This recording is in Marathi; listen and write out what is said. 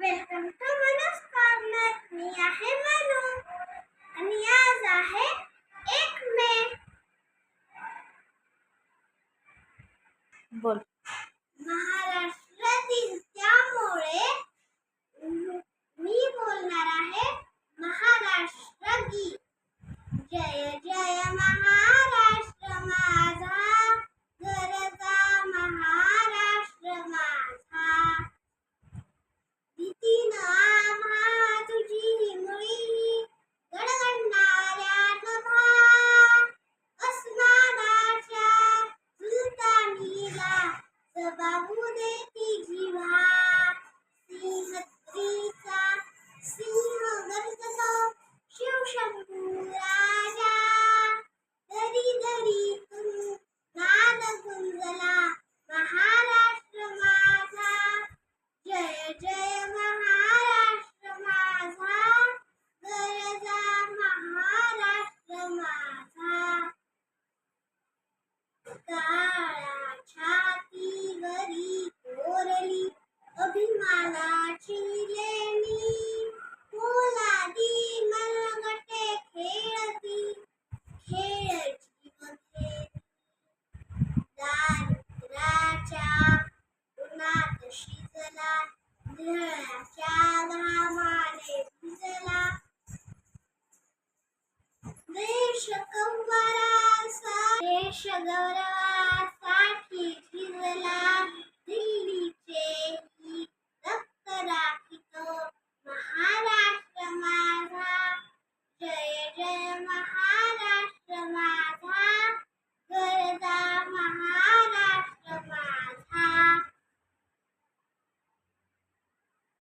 वेलकम टू मनोज कॉर्नर मी आहे मनू आणि आज आहे एक मे बोल. महा जबाबू देती जिव्हा सिंहत्रीचा सिंह गर्जतो शिवशंभू राजा दरी दरीतून नाद गुंजला महाराष्ट्र माझा जय जय Lord, she